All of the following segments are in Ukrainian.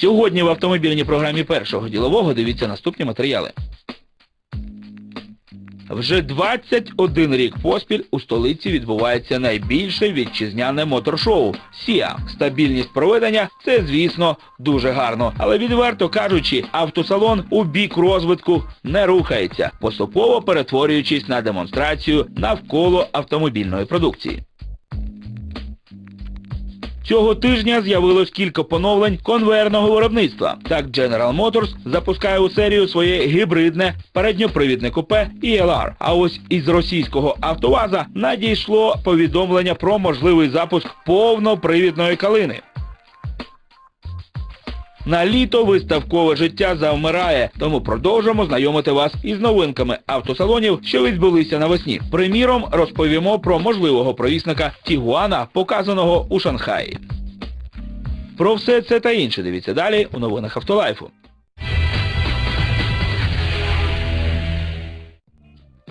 Сьогодні в автомобільній програмі першого ділового дивіться наступні матеріали. Вже 21 рік поспіль у столиці відбувається найбільше вітчизняне моторшоу Сіа. Стабільність проведення це, звісно, дуже гарно. Але відверто кажучи, автосалон у бік розвитку не рухається, поступово перетворюючись на демонстрацію навколо автомобільної продукції. Цього тижня з'явилось кілька поновлень конвейерного виробництва. Так General Motors запускає у серію своє гібридне передньопривідне купе ELR. А ось із російського автоваза надійшло повідомлення про можливий запуск повнопривідної калини. На літо виставкове життя завмирає, тому продовжимо знайомити вас із новинками автосалонів, що відбулися навесні. Приміром, розповімо про можливого провісника Тігуана, показаного у Шанхаї. Про все це та інше дивіться далі у новинах Автолайфу.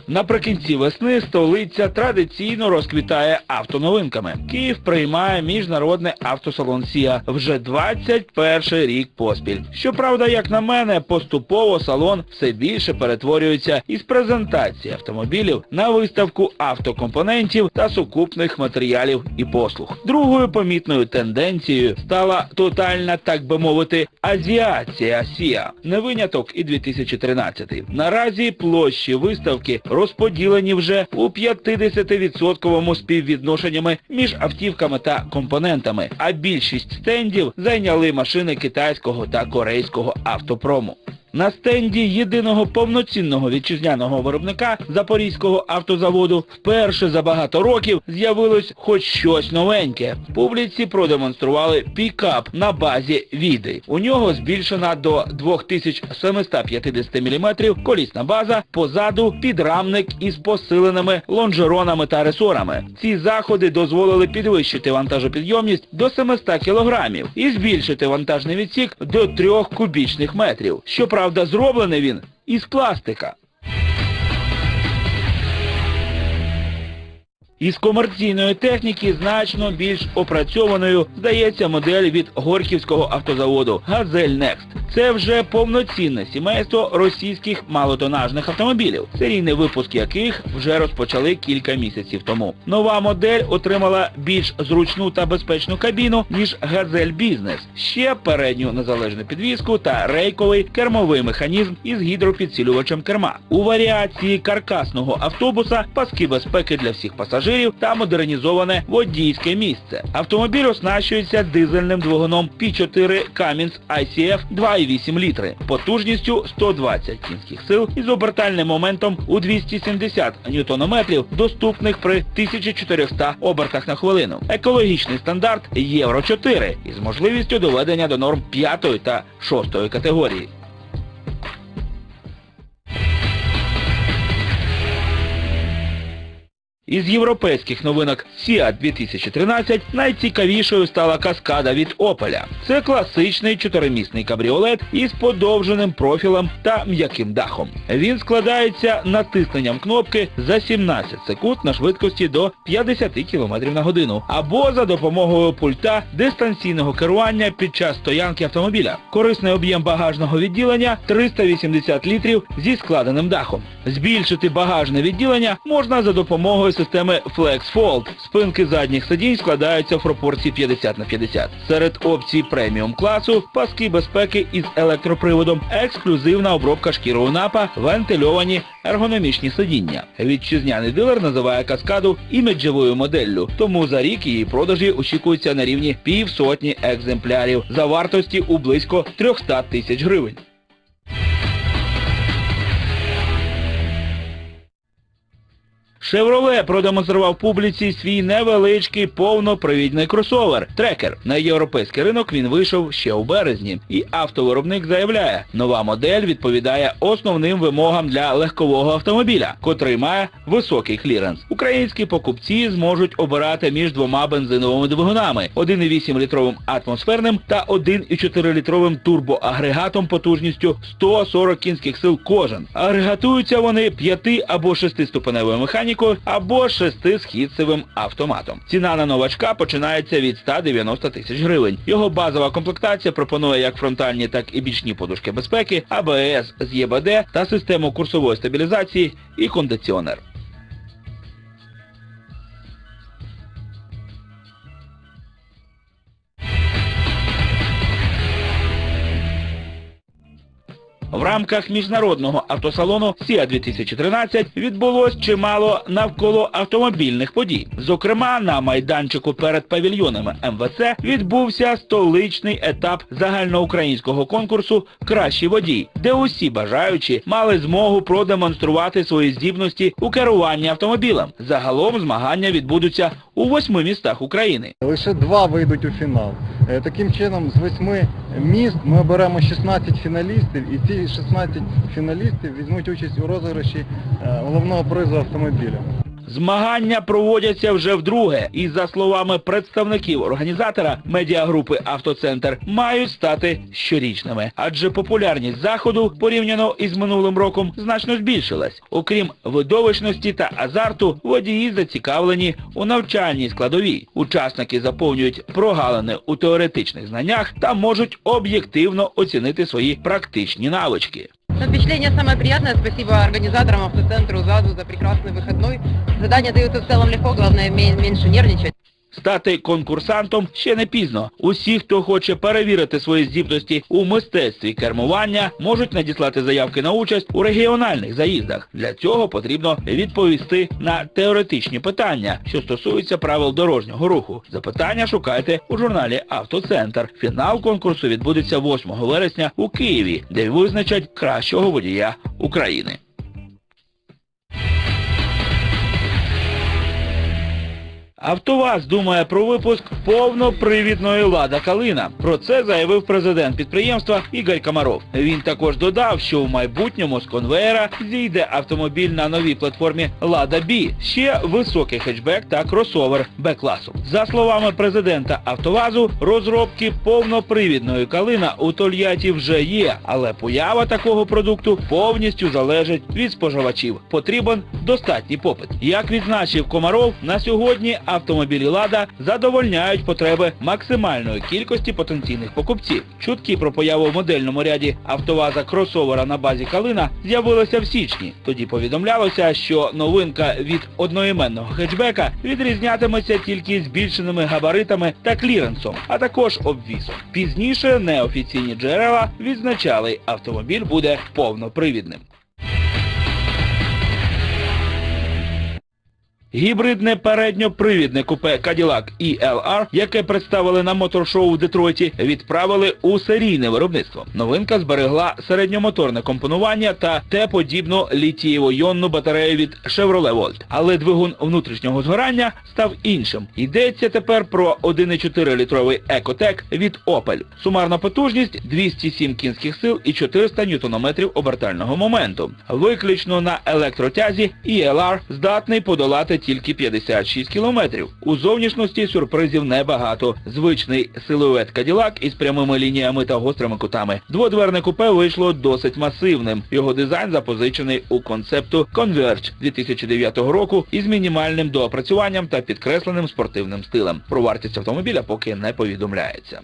Наприкінці весни столиця традиційно розквітає автоновинками. Київ приймає міжнародний автосалон Сія вже 21 рік поспіль. Щоправда, як на мене, поступово салон все більше перетворюється із презентації автомобілів на виставку автокомпонентів та сукупних матеріалів і послуг. Другою помітною тенденцією стала тотальна, так би мовити, азіація Сія. Не виняток і 2013. Наразі площі виставки розподілені вже у 50% співвідношеннями між автівками та компонентами, а більшість стендів зайняли машини китайського та корейського автопрому. На стенді єдиного повноцінного вітчизняного виробника Запорізького автозаводу вперше за багато років з'явилось хоч щось новеньке. Публіці продемонстрували пікап на базі Віди. У нього збільшена до 2750 мм колісна база, позаду підрамник із посиленими лонжеронами та ресорами. Ці заходи дозволили підвищити вантажопідйомність до 700 кг і збільшити вантажний відсік до 3 кубічних метрів. Щоправда, зроблений він із пластика. Із комерційної техніки значно більш опрацьованою здається модель від Горківського автозаводу Газель Next. Це вже повноцінне сімейство російських малотонажних автомобілів, серійний випуск яких вже розпочали кілька місяців тому. Нова модель отримала більш зручну та безпечну кабіну, ніж Газель Бізнес, ще передню незалежну підвіску та рейковий кермовий механізм із гідропідсилювачем керма. У варіації каркасного автобуса паски безпеки для всіх пасажирів та модернізоване водійське місце. Автомобіль оснащується дизельним двигуном P4 Cummins ICF 2,8 літри, потужністю 120 кінських сил із обертальним моментом у 270 ньютонометрів, доступних при 1400 обертах на хвилину. Екологічний стандарт Євро 4 із можливістю доведення до норм 5 та 6 категорії. Із європейських новинок Fiat 2013 найцікавішою стала каскада від Opel. Це класичний чотиримісний кабріолет із подовженим профілем та м'яким дахом. Він складається натисненням кнопки за 17 секунд на швидкості до 50 км на годину або за допомогою пульта дистанційного керування під час стоянки автомобіля. Корисний об'єм багажного відділення 380 літрів зі складеним дахом. Збільшити багажне відділення можна за допомогою системи FlexFold. Спинки задніх сидінь складаються в пропорції 50 на 50. Серед опцій преміум класу паски безпеки із електроприводом, ексклюзивна обробка шкірою напа, вентильовані ергономічні сидіння. Вітчизняний дилер називає каскаду іміджевою моделлю, тому за рік її продажі очікується на рівні півсотні екземплярів за вартості у близько 300 тисяч гривень. Chevrolet продемонстрував публіці свій невеличкий повнопривідний кросовер трекер. На європейський ринок він вийшов ще у березні, і автовиробник заявляє, нова модель відповідає основним вимогам для легкового автомобіля, котрий має високий кліренс. Українські покупці зможуть обирати між двома бензиновими двигунами 1,8 літровим атмосферним та 1,4 літровим турбоагрегатом потужністю 140 кінських сил кожен. Агрегатуються вони 5 або 6 ступеневою механікою автоматикою або шестисхідцевим автоматом. Ціна на новачка починається від 190 тисяч гривень. Його базова комплектація пропонує як фронтальні, так і бічні подушки безпеки, АБС з ЄБД та систему курсової стабілізації і кондиціонер. В рамках міжнародного автосалону СІА 2013 відбулось чимало навколо автомобільних подій. Зокрема, на майданчику перед павільйонами МВЦ відбувся столичний етап загальноукраїнського конкурсу Кращий водій, де усі бажаючі мали змогу продемонструвати свої здібності у керуванні автомобілем. Загалом змагання відбудуться у восьми містах України. Лише два вийдуть у фінал. Е, Таким чином, з восьми міст ми оберемо 16 фіналістів, і ці 16 фіналістів візьмуть участь у розіграші е, головного призу автомобіля. Змагання проводяться вже вдруге, і за словами представників організатора медіагрупи Автоцентр мають стати щорічними, адже популярність заходу порівняно із минулим роком значно збільшилась. Окрім видовищності та азарту, водії зацікавлені у навчальній складовій. Учасники заповнюють прогалини у теоретичних знаннях та можуть об'єктивно оцінити свої практичні навички. Но впечатление самое приятное. Спасибо организаторам автоцентру ЗАЗу за прекрасный выходной. Задания даются в целом легко, главное меньше нервничать. Стати конкурсантом ще не пізно. Усі, хто хоче перевірити свої здібності у мистецтві кермування, можуть надіслати заявки на участь у регіональних заїздах. Для цього потрібно відповісти на теоретичні питання, що стосуються правил дорожнього руху. Запитання шукайте у журналі Автоцентр. Фінал конкурсу відбудеться 8 вересня у Києві, де визначать кращого водія України. АвтоВАЗ думає про випуск повнопривідної Лада Калина. Про це заявив президент підприємства Ігор Комаров. Він також додав, що в майбутньому з конвеєра зійде автомобіль на новій платформі Лада Бі, ще високий хетчбек та кросовер Б-класу. За словами президента АвтоВАЗу, розробки повнопривідної калина у Тольятті вже є, але поява такого продукту повністю залежить від споживачів. Потрібен достатній попит. Як відзначив Комаров, на сьогодні автомобілі Лада задовольняють потреби максимальної кількості потенційних покупців. Чутки про появу в модельному ряді автоваза кросовера на базі Калина з'явилися в січні. Тоді повідомлялося, що новинка від одноіменного хетчбека відрізнятиметься тільки збільшеними габаритами та кліренсом, а також обвісом. Пізніше неофіційні джерела відзначали, автомобіль буде повнопривідним. Гібридне передньопривідне купе Cadillac ELR, яке представили на моторшоу в Детройті, відправили у серійне виробництво. Новинка зберегла середньомоторне компонування та Т-подібну літієво-йонну батарею від Chevrolet Volt. Але двигун внутрішнього згорання став іншим. Йдеться тепер про 1,4-літровий Ecotec від Opel. Сумарна потужність 207 кінських сил і 400 ньютонометрів обертального моменту. Виключно на електротязі ELR здатний подолати тільки 56 кілометрів. У зовнішності сюрпризів небагато. Звичний силует Cadillac із прямими лініями та гострими кутами. Дводверне купе вийшло досить масивним. Його дизайн запозичений у концепту Converge 2009 року із мінімальним доопрацюванням та підкресленим спортивним стилем. Про вартість автомобіля поки не повідомляється.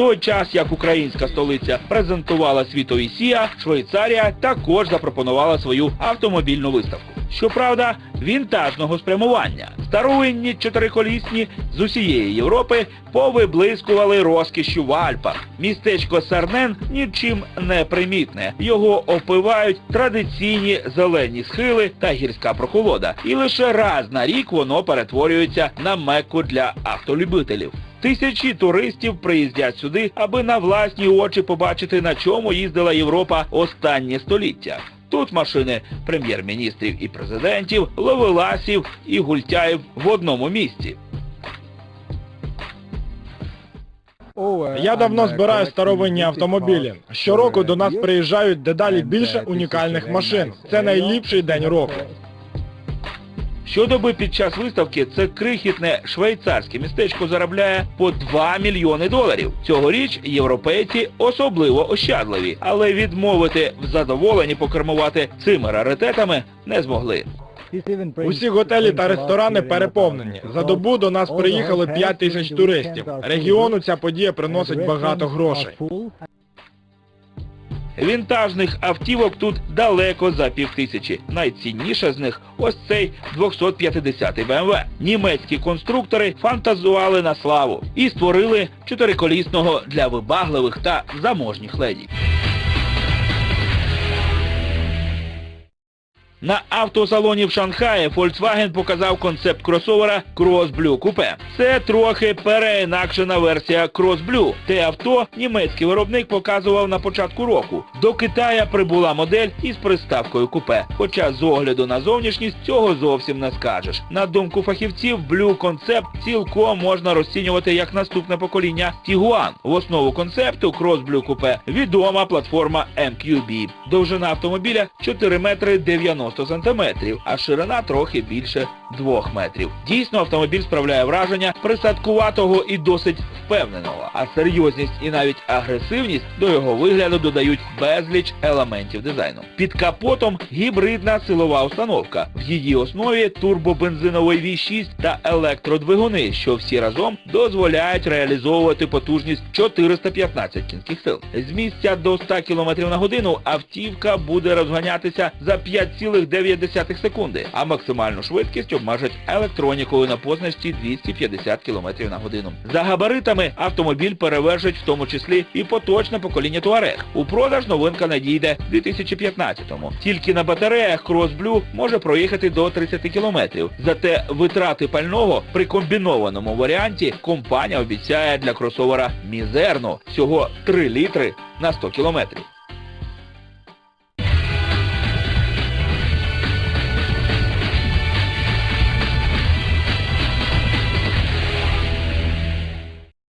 Той час, як українська столиця презентувала світові СІА, Швейцарія також запропонувала свою автомобільну виставку. Щоправда, вінтажного спрямування. Старовинні чотириколісні з усієї Європи повиблискували розкішю в Альпах. Містечко Сарнен нічим не примітне. Його опивають традиційні зелені схили та гірська прохолода. І лише раз на рік воно перетворюється на мекку для автолюбителів. Тисячі туристів приїздять сюди, аби на власні очі побачити, на чому їздила Європа останнє століття. Тут машини прем'єр-міністрів і президентів, ловеласів і гультяїв в одному місці. Я давно збираю старовинні автомобілі. Щороку до нас приїжджають дедалі більше унікальних машин. Це найліпший день року. Щодоби під час виставки це крихітне швейцарське містечко заробляє по 2 мільйони доларів. Цьогоріч європейці особливо ощадливі, але відмовити в задоволенні покермувати цими раритетами не змогли. Усі готелі та ресторани переповнені. За добу до нас приїхали 5 тисяч туристів. Регіону ця подія приносить багато грошей. Вінтажних автівок тут далеко за півтисячі. Найцінніша з них ось цей 250 BMW. Німецькі конструктори фантазували на славу і створили чотириколісного для вибагливих та заможніх леді. На автосалоні в Шанхаї Volkswagen показав концепт кросовера Cross Blue Coupe. Це трохи переінакшена версія Cross Blue. Те авто німецький виробник показував на початку року. До Китая прибула модель із приставкою купе. Хоча з огляду на зовнішність цього зовсім не скажеш. На думку фахівців, Blue Concept цілком можна розцінювати як наступне покоління Tiguan. В основу концепту Cross Blue Coupe відома платформа MQB. Довжина автомобіля 4 метри 90 сантиметрів, а ширина трохи більше 2 метрів. Дійсно, автомобіль справляє враження присадкуватого і досить впевненого, а серйозність і навіть агресивність до його вигляду додають безліч елементів дизайну. Під капотом гібридна силова установка. В її основі турбобензиновий V6 та електродвигуни, що всі разом дозволяють реалізовувати потужність 415 кінських сил. З місця до 100 км на годину автівка буде розганятися за 5,9 секунди, а максимальну швидкість обмежить електронікою на позначці 250 км на годину. За габаритами автомобіль перевершить в тому числі і поточне покоління Touareg. У продаж новинка надійде в 2015-му. Тільки на батареях Blue може проїхати до 30 км. Зате витрати пального при комбінованому варіанті компанія обіцяє для кросовера мізерно всього 3 літри на 100 км.